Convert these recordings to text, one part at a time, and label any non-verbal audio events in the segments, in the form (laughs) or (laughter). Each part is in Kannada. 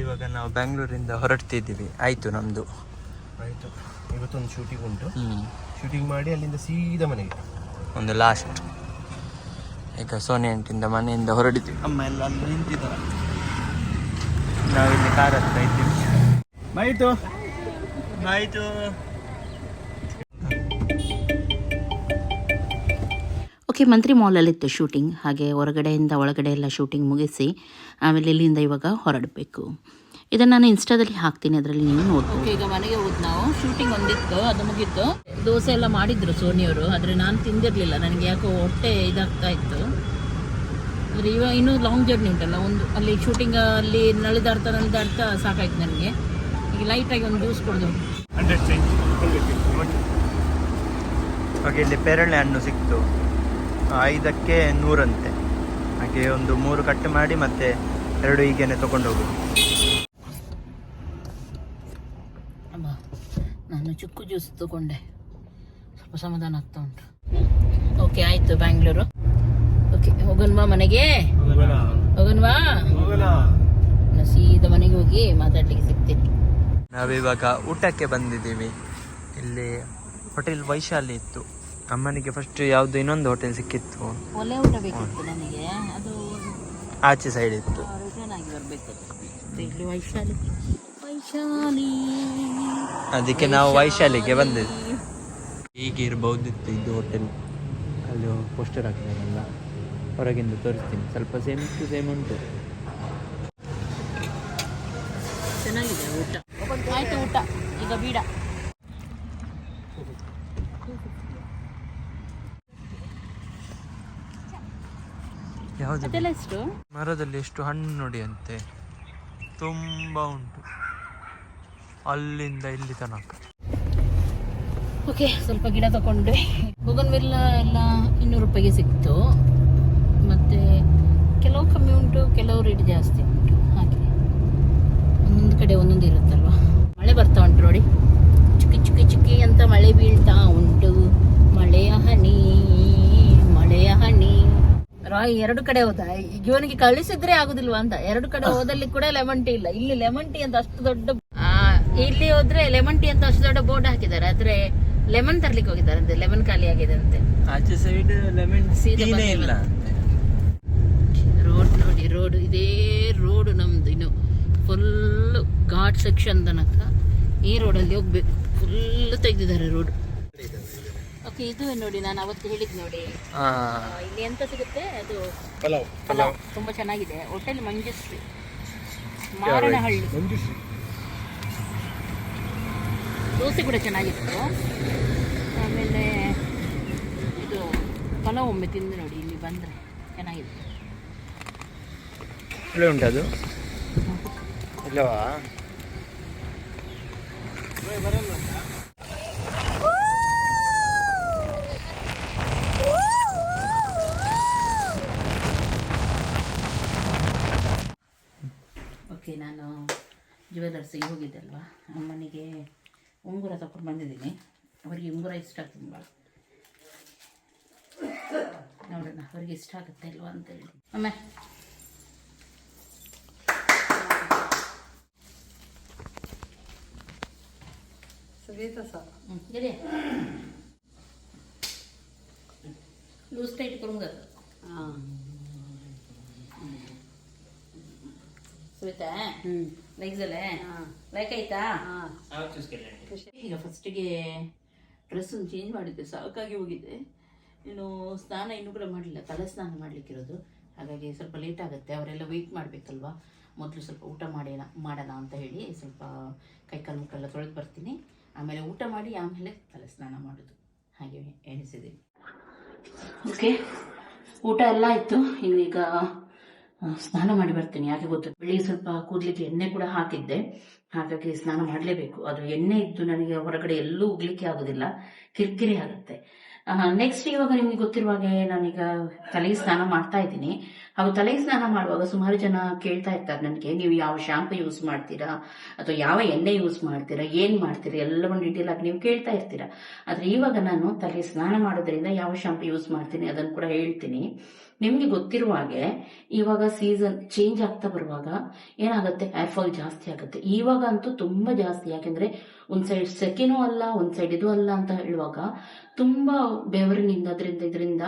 ಇವಾಗ ನಾವು ಬ್ಯಾಂಗ್ಳೂರಿಂದ ಹೊರಡ್ತಿದ್ದೀವಿ. ಆಯಿತು ನಮ್ಮದು ಆಯಿತು. ಇವತ್ತೊಂದು ಶೂಟಿಂಗ್ ಉಂಟು. ಶೂಟಿಂಗ್ ಮಾಡಿ ಅಲ್ಲಿಂದ ಸೀದಾ ಮನೆಗೆ. ಒಂದು ಲಾಸ್ಟ್ ಈಗ ಸೋನಿ ಅಂಟಿಂದ ಮನೆಯಿಂದ ಹೊರಡಿದ್ವಿ. ಅಮ್ಮ ಎಲ್ಲ ಅಲ್ಲಿ ನಿಂತಿದ್ದಾರೆ. ನಾವಿಲ್ಲಿ ಕಾರ್ ಹತ್ರ ಇದ್ದೀವಿ. ಆಯಿತು. ಆಯಿತು. ಓಕೆ ಮಂತ್ರಿ ಮಾಲಲ್ಲಿತ್ತು ಶೂಟಿಂಗ್. ಹಾಗೆ ಹೊರಗಡೆಯಿಂದ ಒಳಗಡೆ ಎಲ್ಲ ಶೂಟಿಂಗ್ ಮುಗಿಸಿ ಆಮೇಲೆ ಇಲ್ಲಿಂದ ಇವಾಗ ಹೊರಡಬೇಕು. ಇದನ್ನು ನಾನು ಇನ್ಸ್ಟಾದಲ್ಲಿ ಹಾಕ್ತೀನಿ ಅದರಲ್ಲಿ ನೀವು ನೋಡ್ಬೋದು. ಈಗ ಮನೆಗೆ ಹೋದ್ ನಾವು. ಶೂಟಿಂಗ್ ಒಂದಿತ್ತು ಅದು ಮುಗೀತು. ದೋಸೆ ಎಲ್ಲ ಮಾಡಿದ್ರು ಸೋನಿಯವರು ಆದರೆ ನಾನು ತಿಂದಿರಲಿಲ್ಲ. ನನಗೆ ಯಾಕೋ ಹೊಟ್ಟೆ ಇದಾಗ್ತಾ ಇತ್ತು. ಆದರೆ ಇವಾಗ ಇನ್ನೂ ಲಾಂಗ್ ಜರ್ನಿ ಉಂಟಲ್ಲ ಒಂದು ಅಲ್ಲಿ ಶೂಟಿಂಗ್ ಅಲ್ಲಿ ನಳಿದಾಡ್ತಾ ನಳಿದಾಡ್ತಾ ಸಾಕಾಯ್ತು ನನಗೆ. ಈಗ ಲೈಟಾಗಿ ಒಂದು ಜ್ಯೂಸ್ ಕೊಡೋದು ಹಾಗೆ ಇಲ್ಲಿ ಪೇರಳೆ ಹಣ್ಣು ಸಿಕ್ತು. ಐದಕ್ಕೆ ನೂರಂತೆ. ಹಾಗೆ ಒಂದು ಮೂರು ಕಟ್ ಮಾಡಿ ಮತ್ತೆ ಎರಡು ಹೀಗೇನೆ ತಗೊಂಡು ಹೋಗುದು. ನಾನು ಚುಕ್ಕು ಜ್ಯೂಸ್ ತಗೊಂಡೆ. ಸ್ವಲ್ಪ ಸಮಾಧಾನ ಆಗ್ತಾ ಉಂಟು. ಓಕೆ ಆಯ್ತು ಬ್ಯಾಂಗ್ಳೂರು ಓಕೆ ಹೋಗನ್ವಾ ಮನೆಗೆ? ಹೋಗನ್ವಾ? ಸೀದಾ ಮನೆಗೆ ಹೋಗಿ ಮಾತಾಡ್ಲಿಕ್ಕೆ ಸಿಗ್ತೀನಿ. ನಾವಿವಾಗ ಊಟಕ್ಕೆ ಬಂದಿದ್ದೀವಿ. ಇಲ್ಲಿ ಹೋಟೆಲ್ ವೈಶಾಲಿ ಇತ್ತು. ಅಮ್ಮನಿಗೆ ಫಸ್ಟ್ ಯಾವುದು ಇನ್ನೊಂದು ಹೋಟೆಲ್ ಸಿಕ್ಕಿತ್ತು. ಒಲೆ ಊಟ ಬೇಕಿತ್ತು ನನಗೆ. ಅದು ಆಚೆ ಸೈಡ್ ಇತ್ತು. ರಿಟರ್ನ್ ಆಗಿ ಬರಬೇಕು ಇಲ್ಲಿ ವೈಶಾಲಿ. ವೈಶಾಲಿ. ಅದಕ್ಕೆ ನಾವು ವೈಶಾಲಿಗೆ ಬಂದಿದ್ವಿ ಹೀಗೆ ಇರಬಹುದಿತ್ತು ಇದು ಹೋಟೆಲ್ ಅಲ್ಲಿ ಪೋಸ್ಟರ್ ಹಾಕಿದಾರಲ್ಲ ಹೊರಗಿಂದ ತೋರಿಸ್ತೀನಿ. ಸ್ವಲ್ಪ ಸೇಮ್ ಟು ಸೇಮ್ ಉಂಟು. ಚೆನ್ನಾಗಿದೆ ಊಟ. ಆಯ್ತು ಊಟ. ಈಗ ಬೀಡ. ಅದೆಲ್ಲ ಎಷ್ಟು? ಮರದಲ್ಲಿ ಎಷ್ಟು ಹಣ್ಣು ನೋಡಿ ಅಂತೆ ತುಂಬ ಉಂಟು. ಅಲ್ಲಿಂದ ಇಲ್ಲಿ ತನಕ. ಓಕೆ ಸ್ವಲ್ಪ ಗಿಡ ತಗೊಂಡ್ರೆ ಬೊಗನ್ವೆಲ್ಲ ಎಲ್ಲ ಇನ್ನೂರು ರೂಪಾಯಿಗೆ ಸಿಕ್ತು. ಮತ್ತೆ ಕೆಲವು ಕಮ್ಮಿ ಉಂಟು ಕೆಲವು ರೇಟ್ ಜಾಸ್ತಿ ಉಂಟು. ಹಾಗೆ. ಒಂದೊಂದು ಕಡೆ ಒಂದೊಂದು ಇರುತ್ತಲ್ವ? ಮಳೆ ಬರ್ತಾ ಉಂಟು ನೋಡಿ. ಚುಕ್ಕಿ ಚುಕ್ಕಿ ಚುಕ್ಕಿ ಅಂತ ಮಳೆ ಬೀಳ್ತಾ ಉಂಟು. ಮಳೆಯ ಹನಿ. ರಾಯ್ ಎರಡು ಕಡೆ ಹೋದ. ಇವನಿಗೆ ಕಳಿಸಿದ್ರೆ ಆಗುದಿಲ್ವಾ ಅಂತ. ಎರಡು ಕಡೆ ಹೋದಲ್ಲಿ ಕೂಡ ಲೆಮನ್ ಟೀ ಇಲ್ಲ. ಇಲ್ಲಿ ಲೆಮನ್ ಟೀ ಅಂತ ಅಷ್ಟು ದೊಡ್ಡ ಇಲ್ಲಿ ಹೋದ್ರೆ ಲೆಮನ್ ಟೀ ಅಂತ ಅಷ್ಟು ದೊಡ್ಡ ಬೋರ್ಡ್ ಹಾಕಿದ್ದಾರೆ. ಆದ್ರೆ ಲೆಮನ್ ತರ್ಲಿಕ್ಕೆ ಹೋಗಿದ್ದಾರೆ ಅಂತ. ಲೆಮನ್ ಖಾಲಿ ಆಗಿದೆ ಅಂತೆ. ಆಚೆ ಸೈಡ್ ಲೆಮನ್ ಸೀದಾ ಇಲ್ಲ ರೋಡ್ ನೋಡಿ ರೋಡ್ ಇದೇ ರೋಡ್ ನಮ್ದು ಇನ್ನು. ಫುಲ್ ಘಾಟ್ ಸೆಕ್ಷನ್ ತನಕ ಈ ರೋಡಲ್ಲಿ ಹೋಗ್ಬೇಕು. ಫುಲ್ ತೆಗೆದಿದ್ದಾರೆ ರೋಡ್ ಓಕೆ ಇದು ನೋಡಿ ನಾನು ಅವತ್ತು ಹೇಳಿದ್ ನೋಡಿ. ಆ, ಇಲ್ಲಿ ಎಂತ ಸಿಗುತ್ತೆ? ಅದು ಪಲಾವ್ ಪಲಾವ್. ತುಂಬಾ ಚೆನ್ನಾಗಿದೆ. ಹೋಟೆಲ್ ಮಂಜುಶ್ರೀ. ಮಾರಣಹಳ್ಳಿ ಮಂಜುಶ್ರೀ. ದೋಸೆ ಕೂಡ ಚೆನ್ನಾಗಿತ್ತು. ಆಮೇಲೆ ಇದು ಪಲಾವ್ ಒಮ್ಮೆ ತಿಂದು ನೋಡಿ ಇಲ್ಲಿ ಬಂದರೆ ಚೆನ್ನಾಗಿದೆ. ಒಳ್ಳೆ ಉಂಟದು ಇಲ್ಲವಾ? ಓಕೆ ನಾನು ಕೆಲಸಕ್ಕೆ ಹೋಗಿದ್ದಲ್ವ? ಅಮ್ಮನಿಗೆ ಉಂಗುರ ತಗೊಂಡು ಬಂದಿದ್ದೀನಿ. ಅವರಿಗೆ ಉಂಗುರ ಇಷ್ಟ ತುಂಬ. ನೋಡೋಣ ಅವ್ರಿಗೆ ಇಷ್ಟ ಆಗುತ್ತೆ ಇಲ್ವಾ ಅಂತೇಳಿ ಅಮ್ಮ. ಲೂಸ್ ಟೈಟ್ ಕೊಡುಂಗ ಹಾಂ. స్మిత లైక్ ಲೈಕ್ ಆಯ್ತಾ? ಈಗ ಫಸ್ಟಿಗೆ ಡ್ರೆಸ್ಸನ್ನು ಚೇಂಜ್ ಮಾಡಿದ್ದೆ. ಸಾಕಾಗಿ ಹೋಗಿದ್ದೆ ಇನ್ನು ಸ್ನಾನ ಇನ್ನೂ ಕೂಡ ಮಾಡಿಲ್ಲ ತಲೆ ಸ್ನಾನ ಮಾಡಲಿಕ್ಕಿರೋದು ಹಾಗಾಗಿ ಸ್ವಲ್ಪ ಲೇಟ್ ಆಗುತ್ತೆ. ಅವರೆಲ್ಲ ವೆಯ್ಟ್ ಮಾಡಬೇಕಲ್ವಾ? ಮೊದಲು ಸ್ವಲ್ಪ ಊಟ ಮಾಡೋಣ ಮಾಡೋಣ ಅಂತ ಹೇಳಿ ಸ್ವಲ್ಪ ಕೈ ಕಾಲು ಮುಖಲ್ಲ ತೊಳೆದು ಬರ್ತೀನಿ. ಆಮೇಲೆ ಊಟ ಮಾಡಿ ಆಮೇಲೆ ತಲೆ ಸ್ನಾನ ಮಾಡೋದು. ಹಾಗೆ ಎಣಿಸಿದ್ದೀನಿ ಓಕೆ ಊಟ ಎಲ್ಲ ಆಯಿತು. ಇನ್ನೀಗ ಸ್ನಾನ ಮಾಡಿ ಬರ್ತೀನಿ. ಯಾಕೆ ಗೊತ್ತು? ಬೆಳಿಗ್ಗೆ ಸ್ವಲ್ಪ ಕೂದಲಿಕ್ಕೆ ಎಣ್ಣೆ ಕೂಡ ಹಾಕಿದ್ದೆ. ಹಾಗಾಗಿ ಸ್ನಾನ ಮಾಡಲೇಬೇಕು. ಅದು ಎಣ್ಣೆ ಇದ್ದು ನನಗೆ ಹೊರಗಡೆ ಎಲ್ಲೂ ಹೋಗ್ಲಿಕ್ಕೆ ಆಗೋದಿಲ್ಲ. ಕಿರಿಕಿರಿ ಆಗುತ್ತೆ. ನೆಕ್ಸ್ಟ್ ಇವಾಗ ನಿಮ್ಗೆ ಗೊತ್ತಿರುವ ಹಾಗೆ ನಾನೀಗ ತಲೆಗೆ ಸ್ನಾನ ಮಾಡ್ತಾ ಇದ್ದೀನಿ. ಹಾಗೂ ತಲೆಗೆ ಸ್ನಾನ ಮಾಡುವಾಗ ಸುಮಾರು ಜನ ಕೇಳ್ತಾ ಇರ್ತಾರೆ ನನಗೆ, ನೀವು ಯಾವ ಶಾಂಪು ಯೂಸ್ ಮಾಡ್ತೀರಾ? ಅಥವಾ ಯಾವ ಎಣ್ಣೆ ಯೂಸ್ ಮಾಡ್ತೀರಾ? ಏನ್ ಮಾಡ್ತೀರಾ? ಎಲ್ಲವನ್ನು ಡೀಟೇಲ್ ಆಗಿ ನೀವು ಕೇಳ್ತಾ ಇರ್ತೀರಾ. ಆದ್ರೆ ಇವಾಗ ನಾನು ತಲೆ ಸ್ನಾನ ಮಾಡೋದ್ರಿಂದ ಯಾವ ಶಾಂಪು ಯೂಸ್ ಮಾಡ್ತೀನಿ ಅದನ್ನು ಕೂಡ ಹೇಳ್ತೀನಿ. ನಿಮ್ಗೆ ಗೊತ್ತಿರುವ ಹಾಗೆ ಇವಾಗ ಸೀಸನ್ ಚೇಂಜ್ ಆಗ್ತಾ ಬರುವಾಗ ಏನಾಗುತ್ತೆ? ಹೇರ್ ಫಾಲ್ ಜಾಸ್ತಿ ಆಗುತ್ತೆ. ಇವಾಗ ಅಂತೂ ತುಂಬಾ ಜಾಸ್ತಿ. ಯಾಕೆಂದ್ರೆ ಒಂದ್ ಸೈಡ್ ಸೆಕೆನೂ ಅಲ್ಲ, ಒಂದ್ ಸೈಡ್ ಇದು ಅಲ್ಲ ಅಂತ ಹೇಳುವಾಗ ತುಂಬಾ ಬೆವರಿನಿಂದ ಅದರಿಂದ ಇದರಿಂದ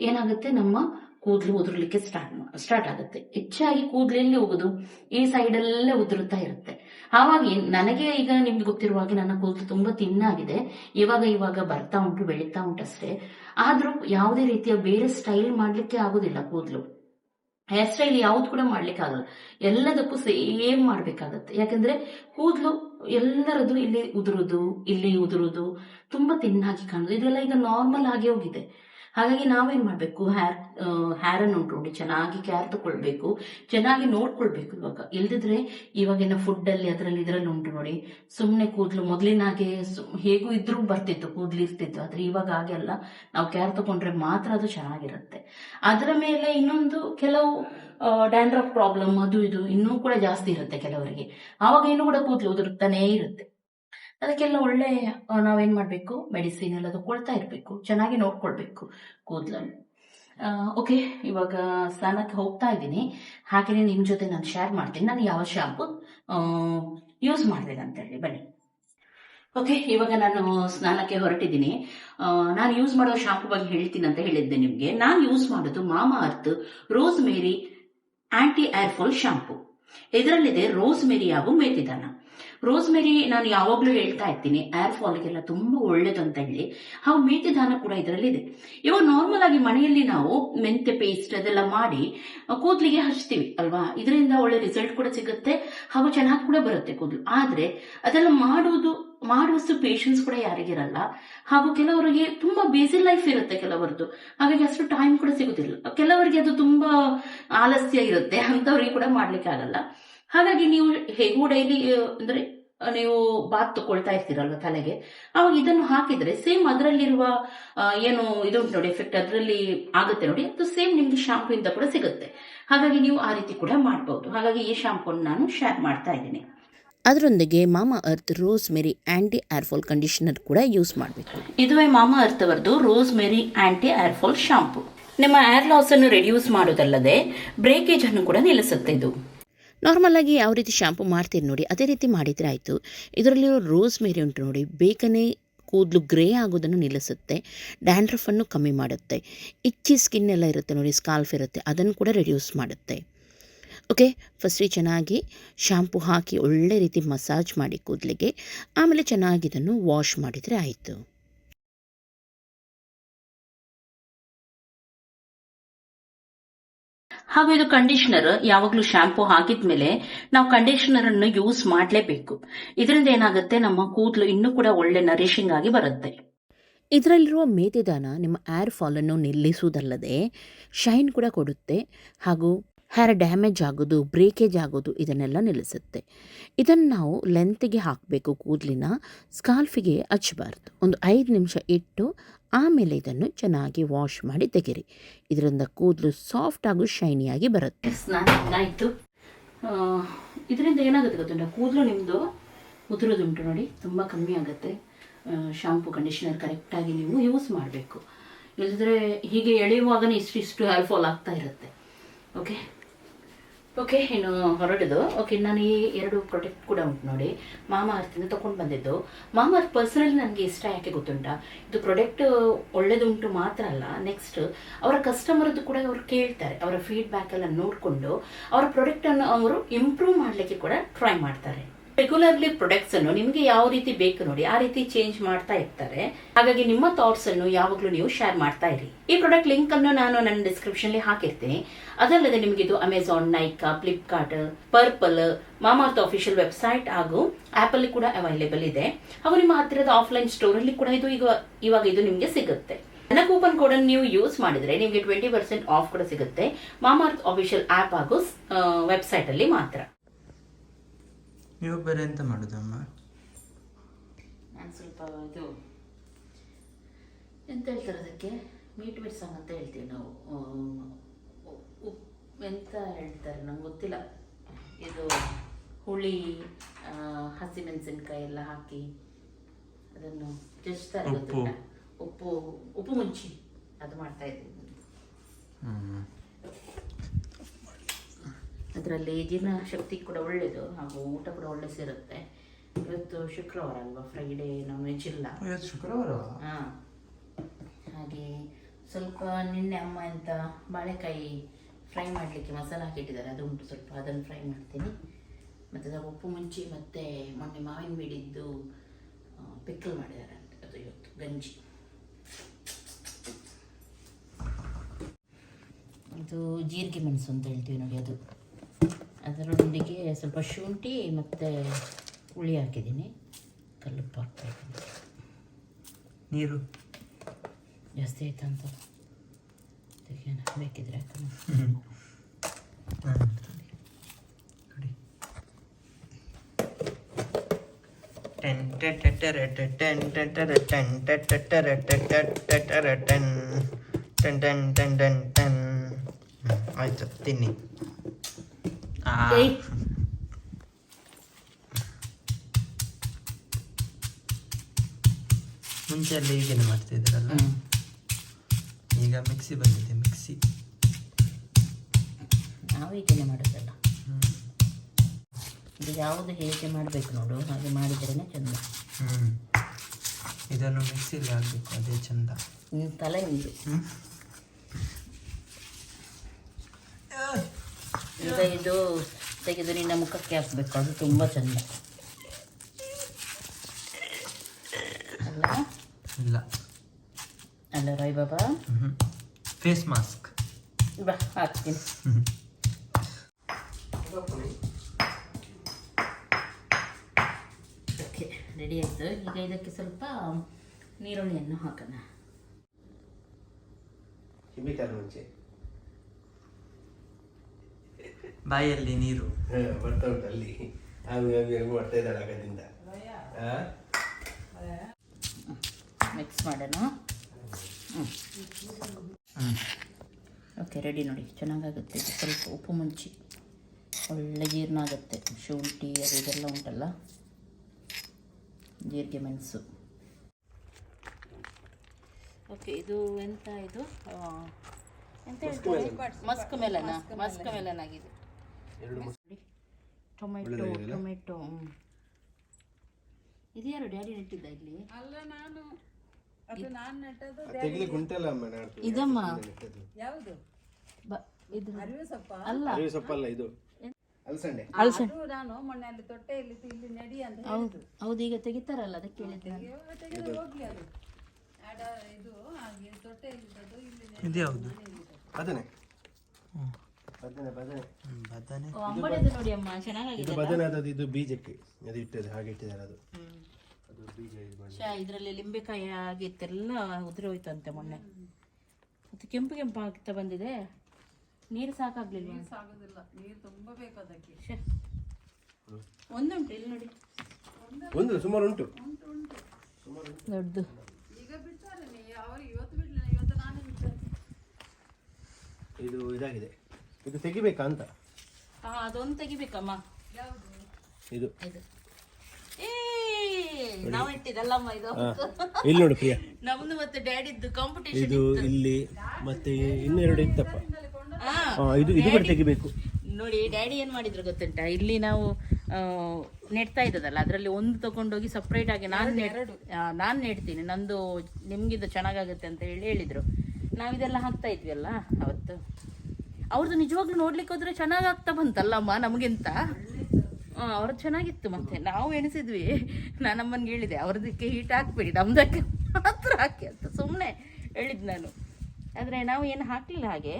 ಏನಾಗುತ್ತೆ? ನಮ್ಮ ಕೂದಲು ಉದುರ್ಲಿಕ್ಕೆ ಸ್ಟಾರ್ಟ್ ಸ್ಟಾರ್ಟ್ ಆಗುತ್ತೆ. ಹೆಚ್ಚಾಗಿ ಕೂದಲು ಎಲ್ಲಿ ಹೋಗುದು ಈ ಸೈಡಲ್ಲೇ ಉದುರುತ್ತಾ ಇರುತ್ತೆ. ಹಾಗಾಗಿ ನನಗೆ ಈಗ ನಿಮ್ಗೆ ಗೊತ್ತಿರುವ ಹಾಗೆ ನನ್ನ ಕೂದಲು ತುಂಬಾ ತಿನ್ನಾಗಿದೆ ಇವಾಗ ಇವಾಗ ಬರ್ತಾ ಉಂಟು, ಬೆಳೀತಾ ಉಂಟು ಅಷ್ಟೇ. ಆದ್ರೂ ಯಾವುದೇ ರೀತಿಯ ಬೇರೆ ಸ್ಟೈಲ್ ಮಾಡ್ಲಿಕ್ಕೆ ಆಗುದಿಲ್ಲ ಕೂದಲು. ಹೇರ್ ಸ್ಟೈಲ್ ಯಾವ್ದು ಕೂಡ ಮಾಡ್ಲಿಕ್ಕೆ ಆಗಲ್ಲ. ಎಲ್ಲದಕ್ಕೂ ಸೇಮ್ ಮಾಡ್ಬೇಕಾಗತ್ತೆ. ಯಾಕಂದ್ರೆ ಕೂದಲು ಎಲ್ಲರದು ಇಲ್ಲಿ ಉದುರುದು ಇಲ್ಲಿ ಉದುರುದು ತುಂಬಾ ತಿನ್ನಾಗಿ ಕಾಣುದು. ಇದೆಲ್ಲ ಈಗ ನಾರ್ಮಲ್ ಆಗಿ ಹೋಗಿದೆ. ಹಾಗಾಗಿ ನಾವೇನ್ ಮಾಡ್ಬೇಕು? ಹ್ಯಾರ್ ಹೇರ್ ಅನ್ನು ಉಂಟು ಚೆನ್ನಾಗಿ ಕೇರ್ ತಗೊಳ್ಬೇಕು. ಚೆನ್ನಾಗಿ ನೋಡ್ಕೊಳ್ಬೇಕು ಇವಾಗ. ಇಲ್ದಿದ್ರೆ ಇವಾಗಿನ ಫುಡ್ ಅಲ್ಲಿ ಅದರಲ್ಲಿ ಇದರಲ್ಲಿ ಉಂಟು ನೋಡಿ. ಸುಮ್ನೆ ಕೂದಲು ಮೊದಲಿನ ಹಾಗೆ ಹೇಗೂ ಇದ್ರೂ ಬರ್ತಿತ್ತು ಕೂದಲು ಇರ್ತಿತ್ತು ಆದ್ರೆ ಇವಾಗ ಹಾಗೆ ಅಲ್ಲ. ನಾವು ಕೇರ್ ತಗೊಂಡ್ರೆ ಮಾತ್ರ ಅದು ಚೆನ್ನಾಗಿರುತ್ತೆ. ಅದರ ಮೇಲೆ ಇನ್ನೊಂದು ಕೆಲವು ಡ್ಯಾಂಡ್ರಫ್ ಪ್ರಾಬ್ಲಮ್ ಅದು ಇದು ಇನ್ನೂ ಕೂಡ ಜಾಸ್ತಿ ಇರುತ್ತೆ ಕೆಲವರಿಗೆ. ಆವಾಗ ಇನ್ನೂ ಕೂಡ ಕೂದಲು ಉದುರುತ್ತಾನೇ ಇರುತ್ತೆ. ಅದಕ್ಕೆಲ್ಲ ಒಳ್ಳೆ ನಾವೇನು ಮಾಡ್ಬೇಕು? ಮೆಡಿಸಿನ್ ಎಲ್ಲ ತಗೊಳ್ತಾ ಇರ್ಬೇಕು. ಚೆನ್ನಾಗಿ ನೋಡ್ಕೊಳ್ಬೇಕು ಕೂದಲನ್ನು. ಓಕೆ ಇವಾಗ ಸ್ನಾನಕ್ಕೆ ಹೋಗ್ತಾ ಇದ್ದೀನಿ. ಹಾಗೆಯೇ ನಿಮ್ ಜೊತೆ ನಾನು ಶೇರ್ ಮಾಡ್ತೀನಿ. ನಾನು ಯಾವ ಶಾಂಪು ಯೂಸ್ ಮಾಡ್ಬೇಕು ಅಂತ ಹೇಳಿ ಬನ್ನಿ. ಓಕೆ ಇವಾಗ ನಾನು ಸ್ನಾನಕ್ಕೆ ಹೊರಟಿದ್ದೀನಿ. ನಾನು ಯೂಸ್ ಮಾಡೋ ಶಾಂಪು ಬಗ್ಗೆ ಹೇಳ್ತೀನಿ ಅಂತ ಹೇಳಿದ್ದೆ ನಿಮಗೆ. ನಾನು ಯೂಸ್ ಮಾಡೋದು Mamaearth rosemary anti hair fall shampoo ಇದರಲ್ಲಿದೆ ರೋಸ್ ಮೇರಿ ಹಾಗೂ ಮೇಥಿದಾನ ರೋಸ್ ಮೇರಿ ನಾನು ಯಾವಾಗ್ಲೂ ಹೇಳ್ತಾ ಇರ್ತೀನಿ. ಏರ್ ಫಾಲ್ಗೆಲ್ಲ ತುಂಬಾ ಒಳ್ಳೇದು ಅಂತ ಹೇಳಿ. ಹಾಗೂ ಮೇಥಿದಾನ ಕೂಡ ಇದರಲ್ಲಿ ಇದೆ ಇವಾಗ ನಾರ್ಮಲ್ ಆಗಿ ಮನೆಯಲ್ಲಿ ನಾವು ಮೆಂತೆ ಪೇಸ್ಟ್ ಅದೆಲ್ಲ ಮಾಡಿ ಕೂದಲಿಗೆ ಹಚ್ತೀವಿ, ಅಲ್ವಾ? ಇದರಿಂದ ಒಳ್ಳೆ ರಿಸಲ್ಟ್ ಕೂಡ ಸಿಗುತ್ತೆ. ಹಾಗೂ ಚೆನ್ನಾಗಿ ಕೂಡ ಬರುತ್ತೆ ಕೂದಲು. ಆದ್ರೆ ಅದೆಲ್ಲ ಮಾಡುವುದು, ಮಾಡುವಷ್ಟು ಪೇಷನ್ಸ್ ಕೂಡ ಯಾರಿಗಿರಲ್ಲ. ಹಾಗೂ ಕೆಲವರಿಗೆ ತುಂಬಾ ಬೇಸಿ ಲೈಫ್ ಇರುತ್ತೆ ಕೆಲವರದ್ದು ಹಾಗಾಗಿ ಅಷ್ಟು ಟೈಮ್ ಕೂಡ ಸಿಗುದಿಲ್ಲ. ಕೆಲವರಿಗೆ ಅದು ತುಂಬಾ ಆಲಸ್ಯ ಇರುತ್ತೆ (laughs) ಅಂತವ್ರಿಗೆ ಕೂಡ ಮಾಡ್ಲಿಕ್ಕೆ ಆಗಲ್ಲ ಹಾಗಾಗಿ ನೀವು ಹೇಗೂ ಡೈಲಿ ಅಂದ್ರೆ ನೀವು ಬಾತ್ ತಗೊಳ್ತಾ ಇರ್ತೀರಲ್ವ ತಲೆಗೆ? ಅವಾಗ ಇದನ್ನು ಹಾಕಿದ್ರೆ ಸೇಮ್ ಅದರಲ್ಲಿರುವ ಏನು ಇದು ನೋಡಿ ಎಫೆಕ್ಟ್ ಅದರಲ್ಲಿ ಆಗುತ್ತೆ ನೋಡಿ ಅದು ಸೇಮ್ ನಿಮ್ಗೆ ಶಾಂಪೂ ಇಂದ ಕೂಡ ಸಿಗುತ್ತೆ. ಹಾಗಾಗಿ ನೀವು ಆ ರೀತಿ ಕೂಡ ಮಾಡಬಹುದು ಹಾಗಾಗಿ ಈ ಶಾಂಪೂನ ನಾನು ಶೇರ್ ಮಾಡ್ತಾ ಇದ್ದೀನಿ. ಅದರೊಂದಿಗೆ Mamaearth rosemary anti hair fall conditioner ಕೂಡ ಯೂಸ್ ಮಾಡಬೇಕು. ಇದುವೇ ಮಾಮಾ ಅರ್ತ್ ಅವರದು rosemary anti hair fall shampoo shampoo ನಿಮ್ಮ ಏರ್ ಲಾಸ್ ಅನ್ನು ರೆಡ್ಯೂಸ್ ಮಾಡೋದಲ್ಲದೆ ಬ್ರೇಕೇಜ್ ಅನ್ನು ಕೂಡ ನಿಲ್ಲಿಸುತ್ತೆ ಇದು. ನಾರ್ಮಲ್ ಆಗಿ ಯಾವ ರೀತಿ ಶ್ಯಾಂಪು ಮಾಡ್ತೀರಿ ನೋಡಿ, ಅದೇ ರೀತಿ ಮಾಡಿದರೆ ಆಯಿತು. ಇದರಲ್ಲಿರೋ ರೋಸ್ ಮೇರಿ ಉಂಟು ನೋಡಿ, ಬೇಗನೆ ಕೂದಲು ಗ್ರೇ ಆಗೋದನ್ನು ನಿಲ್ಲಿಸುತ್ತೆ ಡ್ಯಾಂಡ್ರಫನ್ನು ಕಮ್ಮಿ ಮಾಡುತ್ತೆ ಇಚ್ಚಿ ಸ್ಕಿನ್ ಎಲ್ಲ ಇರುತ್ತೆ ನೋಡಿ ಸ್ಕಾಲ್ಫ್ ಇರುತ್ತೆ, ಅದನ್ನು ಕೂಡ ರೆಡ್ಯೂಸ್ ಮಾಡುತ್ತೆ. ಓಕೆ ಫಸ್ಟಿಗೆ ಚೆನ್ನಾಗಿ ಶ್ಯಾಂಪು ಹಾಕಿ ಒಳ್ಳೆ ರೀತಿ ಮಸಾಜ್ ಮಾಡಿ ಕೂದಲಿಗೆ, ಆಮೇಲೆ ಚೆನ್ನಾಗಿ ಇದನ್ನು ವಾಶ್ ಮಾಡಿದರೆ ಆಯಿತು. ಹಾಗೂ ಇದು ಕಂಡೀಷನರ್ ಯಾವಾಗಲೂ ಶಾಂಪೂ ಹಾಕಿದ್ಮೇಲೆ ನಾವು ಕಂಡೀಷನರ್ ಅನ್ನು ಯೂಸ್ ಮಾಡಲೇಬೇಕು. ಇದರಿಂದ ಏನಾಗುತ್ತೆ? ನಮ್ಮ ಕೂದಲು ಇನ್ನೂ ಕೂಡ ಒಳ್ಳೆ ನರಿಶಿಂಗ್ ಆಗಿ ಬರುತ್ತೆ. ಇದರಲ್ಲಿರುವ ಮೇತಿದಾನ ನಿಮ್ಮ ಏರ್ ಫಾಲನ್ನು ನಿಲ್ಲಿಸುವುದಲ್ಲದೆ ಶೈನ್ ಕೂಡ ಕೊಡುತ್ತೆ. ಹಾಗೂ ಹೇರ್ ಡ್ಯಾಮೇಜ್ ಆಗೋದು, ಬ್ರೇಕೇಜ್ ಆಗೋದು ಇದನ್ನೆಲ್ಲ ನಿಲ್ಲಿಸುತ್ತೆ. ಇದನ್ನು ನಾವು ಲೆಂತಿಗೆ ಹಾಕಬೇಕು ಕೂದಲಿನ, ಸ್ಕಾಲ್ಫಿಗೆ ಹಚ್ಚಬಾರ್ದು. ಒಂದು ಐದು ನಿಮಿಷ ಇಟ್ಟು ಆಮೇಲೆ ಇದನ್ನು ಚೆನ್ನಾಗಿ ವಾಶ್ ಮಾಡಿ ತೆಗೆರಿ ಇದರಿಂದ ಕೂದಲು ಸಾಫ್ಟ್ ಹಾಗೂ ಶೈನಿಯಾಗಿ ಬರುತ್ತೆ. ಆಯಿತು ಇದರಿಂದ ಏನಾಗುತ್ತೆ ಗೊತ್ತುಂಟ? ಕೂದಲು ನಿಮ್ಮದು ಉದುರೋದುಂಟು ನೋಡಿ, ತುಂಬ ಕಮ್ಮಿ ಆಗುತ್ತೆ. ಶಾಂಪು ಕಂಡೀಷನರ್ ಕರೆಕ್ಟಾಗಿ ನೀವು ಯೂಸ್ ಮಾಡಬೇಕು. ಇಲ್ಲದ್ರೆ ಹೀಗೆ ಎಳೆಯುವಾಗನೇ ಇಷ್ಟಿಷ್ಟು ಹೇರ್ ಫಾಲ್ ಆಗ್ತಾ ಇರುತ್ತೆ. ಓಕೆ ಓಕೆ ಇನ್ನು ಹೊರಡುದು. ಓಕೆ ನಾನು ಈ ಎರಡು ಪ್ರಾಡಕ್ಟ್ ಕೂಡ ಉಂಟು ನೋಡಿ. ಮಾಮ ಅರ್ಥಿಂದ ತಗೊಂಡು ಬಂದಿದ್ದು. ಮಾಮ ಅರ್ಥ ಪರ್ಸನಲಿ ನನಗೆ ಇಷ್ಟ ಯಾಕೆ ಗೊತ್ತುಂಟ? ಇದು ಪ್ರಾಡಕ್ಟ್ ಒಳ್ಳೆದುಂಟು ಮಾತ್ರ ಅಲ್ಲ. ನೆಕ್ಸ್ಟ್ ಅವರ ಕಸ್ಟಮರದ್ದು ಕೂಡ ಅವರು ಕೇಳ್ತಾರೆ. ಅವರ ಫೀಡ್ಬ್ಯಾಕ್ ಎಲ್ಲ ನೋಡಿಕೊಂಡು ಅವರ ಪ್ರಾಡಕ್ಟನ್ನು ಅವರು ಇಂಪ್ರೂವ್ ಮಾಡಲಿಕ್ಕೆ ಕೂಡ ಟ್ರೈ ಮಾಡ್ತಾರೆ. ರೆಗ್ಯುಲರ್ಲಿ ಪ್ರೊಡಕ್ಟ್ಸ್ ಅನ್ನು ನಿಮಗೆ ಯಾವ ರೀತಿ ಬೇಕು ನೋಡಿ, ಆ ರೀತಿ ಚೇಂಜ್ ಮಾಡ್ತಾ ಇರ್ತಾರೆ. ಹಾಗಾಗಿ ನಿಮ್ಮ ಥಾಟ್ಸ್ ಅನ್ನು ಯಾವಾಗಲೂ ನೀವು ಶೇರ್ ಮಾಡ್ತಾ ಇರಿ. ಈ ಪ್ರಾಡಕ್ಟ್ ಲಿಂಕ್ ಅನ್ನು ನಾನು ನನ್ನ ಡಿಸ್ಕ್ರಿಪ್ಷನ್ ಹಾಕಿರ್ತೀನಿ. ಅದಲ್ಲದೆ ನಿಮಗೆ ಇದು Amazon Nykaa Flipkart Purplle Mamaearth official website ಹಾಗೂ ಆಪಲ್ ಕೂಡ ಅವೈಲೇಬಲ್ ಇದೆ. ಹಾಗೂ ನಿಮ್ಮ ಹತ್ತಿರದ ಆಫ್ಲೈನ್ ಸ್ಟೋರ್ ಅಲ್ಲಿ ಕೂಡ ಇದು ಈಗ, ಇವಾಗ ಇದು ನಿಮಗೆ ಸಿಗುತ್ತೆ. ನನ್ನ ಕೂಪನ್ ಕೋಡ್ ಅನ್ನು ನೀವು ಯೂಸ್ ಮಾಡಿದ್ರೆ ನಿಮಗೆ ಟ್ವೆಂಟಿ ಪರ್ಸೆಂಟ್ ಆಫ್ ಕೂಡ ಸಿಗುತ್ತೆ. ಮಾಮಾರ್ತ್ ಅಫಿಷಿಯಲ್ ಆಪ್ ಹಾಗೂ ವೆಬ್ಸೈಟ್ ಅಲ್ಲಿ ಮಾತ್ರ. ನೀವು ಬೇರೆ ಎಂತ ಮಾಡುದಮ್ಮ? ನಾನು ಸ್ವಲ್ಪ ಇದು ಎಂತ ಹೇಳ್ತಾರೆ ಅದಕ್ಕೆ? ಮೀಟ್ ಮಿರ್ಸಂಗ್ ಅಂತ ಹೇಳ್ತೀವಿ ನಾವು. ಉಪ್ಪು ಉಪ್ ಎಂತ ಹೇಳ್ತಾರೆ ನಂಗೆ ಗೊತ್ತಿಲ್ಲ. ಇದು ಹುಳಿ ಹಸಿಮೆಣಸಿನಕಾಯಿ ಎಲ್ಲ ಹಾಕಿ ಅದನ್ನು ಜಸ್ತಾರೆ ಉಪ್ಪು. ಉಪ್ಪು ಉಪ್ಪು ಮುಂಚಿ ಅದು ಮಾಡ್ತಾ ಇದ್ದೀನಿ. ಹ್ಮ್ ಜೀರ್ಣ ಶಕ್ತಿ ಕೂಡ ಒಳ್ಳೆಯದು ಹಾಗೂ ಊಟ ಕೂಡ ಒಳ್ಳೆ ಸಿರುತ್ತೆ. ಇವತ್ತು ಶುಕ್ರವಾರ ಅಲ್ವಾ? ಫ್ರೈಡೇ ನಾನ್ ವೆಜ್ ಇಲ್ಲ. ಶುಕ್ರವಾರ? ಹಾಂ. ಹಾಗೆ ಸ್ವಲ್ಪ ನಿನ್ನೆ ಅಮ್ಮ ಅಂತ ಬಾಳೆಕಾಯಿ ಫ್ರೈ ಮಾಡಲಿಕ್ಕೆ ಮಸಾಲ ಹಾಕಿಟ್ಟಿದ್ದಾರೆ. ಅದು ಉಂಟು ಸ್ವಲ್ಪ ಅದನ್ನು ಫ್ರೈ ಮಾಡ್ತೀನಿ. ಮತ್ತು ಅದರ ಉಪ್ಪು ಮುಂಚಿ ಮತ್ತು ಮೊನ್ನೆ ಮಾವಿನ ಬೀಡಿದ್ದು ಪಿಕ್ಕಲ್ ಮಾಡಿದ್ದಾರೆ ಅಂತ. ಅದು ಇವತ್ತು ಗಂಜಿ. ಇದು ಜೀರಿಗೆ ಮೆಣಸು ಅಂತ ಹೇಳ್ತೀವಿ ನೋಡಿ ಅದು. ಅದರೊಂದಿಗೆ ಸ್ವಲ್ಪ ಶುಂಠಿ ಮತ್ತು ಹುಳಿ ಹಾಕಿದ್ದೀನಿ ಕಲ್ಲುಪ್ಪು ಹಾಕ್ತಾ ನೀರು ಜಾಸ್ತಿ ಆಯ್ತಂತ ಅದಕ್ಕೇನು ಬೇಕಿದ್ರೆ ಆಯ್ತು ತಿನ್ನಿ. ಮುಂಚೆ ಎಲ್ಲ ಹೀಗೇನೆ ಮಾಡ್ತಿದ್ರಲ್ಲ. ಈಗ ಮಿಕ್ಸಿ ಬಂದಿದೆ ಮಿಕ್ಸಿ. ನಾವು ಹೀಗೇನೆ ಮಾಡೋದಲ್ಲ. ಇದು ಯಾವುದು ಹೇಗೆ ಮಾಡಬೇಕು ನೋಡು ಹಾಗೆ ಮಾಡಿದ್ರೇ ಚಂದ. ಹ್ಮ್. ಇದನ್ನು ಮಿಕ್ಸಿಲಿ ಹಾಕ್ಬೇಕು ಅದೇ ಚಂದ. ನೀವು ತಲೆ ನೀರು ಈಗ ಇದು ತೆಗೆದು ನಿನ್ನ ಮುಖಕ್ಕೆ ಹಾಕಬೇಕು. ಅದು ತುಂಬ ಚೆಂದ. ಅಲ್ಲ ಇಲ್ಲ. ಅಲ್ಲ ರಾಯ್ ಬಾಬಾ. ಫೇಸ್ ಮಾಸ್ಕ್ ಬಾ ಹಾಕ್ತೀನಿ. ಓಕೆ ರೆಡಿ ಆಯಿತು. ಈಗ ಇದಕ್ಕೆ ಸ್ವಲ್ಪ ನೀರುಳ್ಳಿಯನ್ನು ಹಾಕೋಣ. ಮುಂಚೆ. ಬಾಯಲ್ಲಿ ನೀರು. ಹ, ಬರ್ತಾ ಉಂಟು ಅಲ್ಲಿ ಹಾಗೆ ಹಾಗೆ ಮಾಡ್ತಾ ಇದ್ದಾಳೆ ಆಗದಿಂದ? ಮಿಕ್ಸ್ ಮಾಡೋಣ. ಓಕೆ ರೆಡಿ ನೋಡಿ. ಚೆನ್ನಾಗಾಗುತ್ತೆ. ಸ್ವಲ್ಪ ಉಪ್ಪು ಮುಂಚಿ. ಒಳ್ಳೆ ಜೀರ್ಣ ಆಗುತ್ತೆ. ಶುಂಠಿ ಅದು ಇದೆಲ್ಲ ಉಂಟಲ್ಲ? ಜೀರಿಗೆ ಮೆಣಸು. ಓಕೆ ಇದು ಎಂತ ಇದು? ಎಂತ ಮಸ್ಕ್ ಮೆಲನ? Musk melon? ಆಗಿದೆ ಎರಡು ಟೊಮೆಟೊ? ಟೊಮೆಟೊ ಹ್ಮ್. ಇದು ಯಾರು ಡ್ಯಾಡಿ ನೆಟ್ಟಿದ್ದ ಇಲ್ಲಿ? ಅದು ಉಂಟಲ್ಲ ಅಮ್ಮ ನಾಡ್ದು. ಇದಮ್ಮ. ಬ- ಇದು ಅಲ್ಲ. ಅರಿವೆ ಸೊಪ್ಪಲ್ಲ ಇದು. ಅಲಸಂಡೆ. ಅಲ್ಸ ನಾನು ಮೊನ್ನೆ ಅಲ್ಲಿ ತೊಟ್ಟೆಯಲ್ಲಿ ಇಲ್ಲಿ ನಡಿ ಅಂತ ಹೌದು. ಹೌದು ಈಗ ತೆಗಿತಾರಲ್ಲ ಅದಕ್ಕೆ ಹೇಳಿದ್ದೆ ನಾನು. ತೆಗೆದು ಹೋಗ್ಲಿ ಅದು. ಆಡ ಇದು ಹಾಗೆ ತೊಟ್ಟೆಯಲ್ಲಿದ್ದದ್ದು ಇಲ್ಲಿ ಇದು ಯಾವುದು? ಬದನೆ ಹ್ಮ್. ಬದನೆ ನೋಡಿ ಅಮ್ಮ ಇದು ಚೆನ್ನಾಗಿದೆ ಬದನೆ ಅದು ಇದು ಬೀಜಕ್ಕೆ. ಅದು ಇಟ್ಟದ್ದು ಹಾಗೆ ಇಟ್ಟಿದ್ದಾರೆ ಅದು. ಅದು ಬೀಜ ಇದು ಮಾಡಿ. ಶಾ ಇದರಲ್ಲಿ ಲಿಂಬೆಕಾಯಿ ಆಗಿತ್ತೆಲ್ಲ ಉದುರಿ ಹೋಯ್ತಂತೆ ಮೊನ್ನೆ. ಮತ್ತೆ ಕೆಂಪು ಕೆಂಪು ಆಗ್ತಾ ಬಂದಿದೆ. ನೀರು ಸಾಕಾಗ್ಲಿಲ್ವಾ? ಆಗೋದಿಲ್ಲ ನೀರು ತುಂಬಾ ಬೇಕು ಅದಕ್ಕೆ. ಒಂದುಂಟು ಇಲ್ಲಿ ನೋಡಿ. ಒಂದು ಸುಮಾರು ಉಂಟು. ದೊಡ್ಡದು. ಈಗ ಬಿಡ್ತಾರೆ ನೀ ಅವರು ಇವತ್ತು ಬಿಡ್ಲಿಲ್ಲ ಇವತ್ತು ನಾನೇ ಬಿಡ್ತೇನೆ ಇದು ಇದಾಗಿದೆ. ಇದು ತೆಗಿಬೇಕಾ ಅಂತ ಹಾ ಅದೊಂದು ತೆಗಿಬೇಕಮ್ಮ. ಇದು. ಇದು. ಏ ನಾವು ಇದು. ಇಲ್ಲಿ ನೋಡು ಪ್ರಿಯಾ. ನಮ್ದು ಮತ್ತೆ ಡ್ಯಾಡಿದ್ದು ಕಾಂಪಿಟೇಷನ್ ಇದು ಇಲ್ಲಿ ಮತ್ತೆ ಇನ್ನೆರಡು ಇತ್ತಪ್ಪ. ಹಾ, ಇದು ಇದು ಕೂಡ ತೆಗಿಬೇಕು. ನೋಡಿ ಡ್ಯಾಡಿ ಏನು ಮಾಡಿದ್ರು ಗೊತ್ತುಂಟಾ? ಇಲ್ಲಿ ನಾವು ನೆಡ್ತಾ ಇದ್ದದಲ್ಲ ಅದರಲ್ಲಿ ಒಂದು ತಗೊಂಡೋಗಿ ಸಪ್ರೇಟ್ ಆಗಿ ನಾನು ನಾನು ನೆಡ್ತೀನಿ. ನಂದು ನಿಮ್ಗಿದು ಚೆನ್ನಾಗಾಗುತ್ತೆ ಅಂತ ಹೇಳಿ ಹೇಳಿದ್ರು. ನಾವಿದೆಲ್ಲ ಹಾಕ್ತಾ ಇದ್ವಿ ಅಲ್ಲ ಅವತ್ತು. ಅವ್ರದ್ದು ನಿಜವಾಗ್ಲೂ ನೋಡ್ಲಿಕ್ಕೆ ಹೋದ್ರೆ ಚೆನ್ನಾಗಾಗ್ತಾ ಬಂತಲ್ಲಮ್ಮ ನಮಗಿಂತ? ಹಾಂ ಅವ್ರದ್ದು ಚೆನ್ನಾಗಿತ್ತು ಮತ್ತೆ. ನಾವು ಎಣಿಸಿದ್ವಿ. ನಾನು ಅಮ್ಮನಿಗೆ ಹೇಳಿದೆ ಅವ್ರದಕ್ಕೆ ಹೀಟ್ ಹಾಕ್ಬೇಡಿ ನಮ್ದಕ್ಕೆ ಮಾತ್ರ ಹಾಕಿ ಅಂತ ಸುಮ್ಮನೆ ಹೇಳಿದ್ ನಾನು. ಆದರೆ ನಾವು ಏನು ಹಾಕಲಿಲ್ಲ ಹಾಗೆ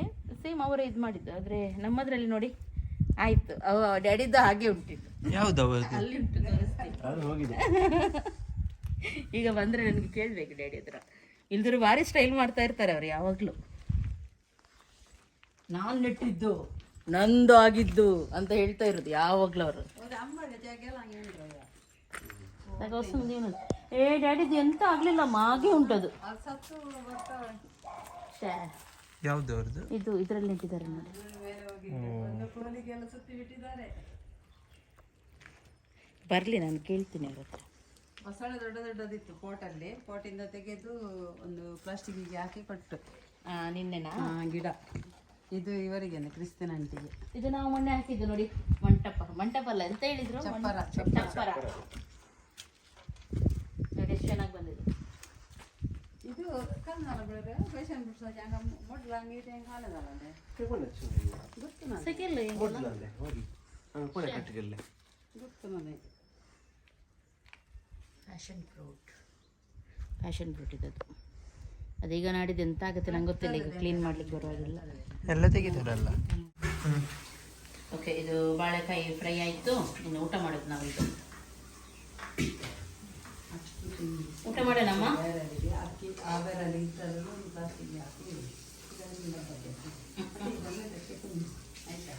ಸೇಮ್ ಅವರೇ ಇದು ಮಾಡಿದ್ದು. ಆದರೆ ನಮ್ಮದ್ರಲ್ಲಿ ನೋಡಿ ಆಯಿತು. ಅವ ಡ್ಯಾಡಿದ್ದು ಹಾಗೆ ಉಂಟಿತ್ತು. ಅಲ್ಲಿ ಉಂಟು ಈಗ ಬಂದರೆ ನನಗೆ ಕೇಳಬೇಕು ಡ್ಯಾಡಿ ಹತ್ರ. ಇಲ್ದಿರು ಭಾರಿ ಸ್ಟೈಲ್ ಮಾಡ್ತಾ ಇರ್ತಾರೆ ಅವ್ರು ಯಾವಾಗಲೂ. ನಾನು ನೆಟ್ಟಿದ್ದು. ನಂದು ಆಗಿದ್ದು ಅಂತ ಹೇಳ್ತಾ ಇರೋದು ಯಾವಾಗ್ಲೂ ಅವರು. ಏ ಡ್ಯಾಡಿ ಎಂತ ಆಗ್ಲಿಲ್ಲ ಮಾಗೆ ಉಂಟದು. ಯಾವ್ದು ಇದು ಇದರಲ್ಲಿ ನೆಟ್ಟಿದ್ದಾರೆ ನೋಡಿ. ಬರಲಿ ನಾನು ಕೇಳ್ತೀನಿ ಅವ್ರ ದೊಡ್ಡ ದೊಡ್ಡದಿತ್ತು ಪೋಟಲ್ಲಿ. ಪೋಟಿಂದ ತೆಗೆದು ಒಂದು ಪ್ಲಾಸ್ಟಿಕ್ಕಿಗೆ ಹಾಕಿ ಕೊಟ್ಟು. ನಿನ್ನೆನಾ? ಗಿಡ. ಇದು ಇವರಿಗೇನೆ ಕ್ರಿಸ್ತಿನ ಅಂಟಿಗೆ. ಇದು ನಾವು ಮೊನ್ನೆ ಹಾಕಿದ್ದು ನೋಡಿ ಮಂಟಪ. ಮಂಟಪ ಅಲ್ಲ ಎಂತ ಹೇಳಿದ್ರು? ಚಪ್ಪರ, ಚಪ್ಪರ ನೋಡಿ ಎಷ್ಟು ಚೆನ್ನಾಗಿ ಬಂದಿದೆ. ಇದು ಕನ್ನಡ ಬೆಳೆದ್ರೆ ಫ್ಯಾಷನ್ ಬಿಡ್ಸೋಕೆ ಹಂಗ ಮೊಡ್ಲ ಹಂಗೆ ಹೆಂಗೆ ಹಾಲದಲ್ಲ ಗೊತ್ತು ಸೆಕೆಲ್ಲ ಹೋಗಿ? ಕೊನೆ ಕಟ್ಟಿಗೆಲ್ಲ ಗೊತ್ತು ನನಗೆ. ಫ್ಯಾಷನ್ ಫ್ರೂಟ್ ಫ್ಯಾಷನ್ ಫ್ರೂಟ್ ಇದದು ಅದೀಗ ನಾಡಿದ್ದು ಎಂತ ಆಗುತ್ತೆ ನಂಗೆ ಗೊತ್ತಿಲ್ಲ ಈಗ ಕ್ಲೀನ್ ಮಾಡ್ಲಿಕ್ಕೆ ಬರುವಾಗಿಲ್ಲ. ಎಲ್ಲ ತೆಗಿತಾರಲ್ಲ ಓಕೆ ಇದು ಬಾಳೆಕಾಯಿ ಫ್ರೈ ಆಯಿತು ಇನ್ನು ಊಟ ಮಾಡೋದು ನಾವು ಇದು ಊಟ ಮಾಡೋಣಮ್ಮ? ಒಳ್ಳೆ ಹುಡುಗ ಒಳ್ಳೆ ಹುಡುಗ ಇಟ್ಟರು ಪ್ಲಾಸ್ಟಿಕ್ಗೆ ಹಾಕಿ ಇದರಿಂದ ಬಗೆ. ಇದನ್ನ ಇದಕ್ಕೆ ತುಂಬಿ. ಆಯ್ತಾ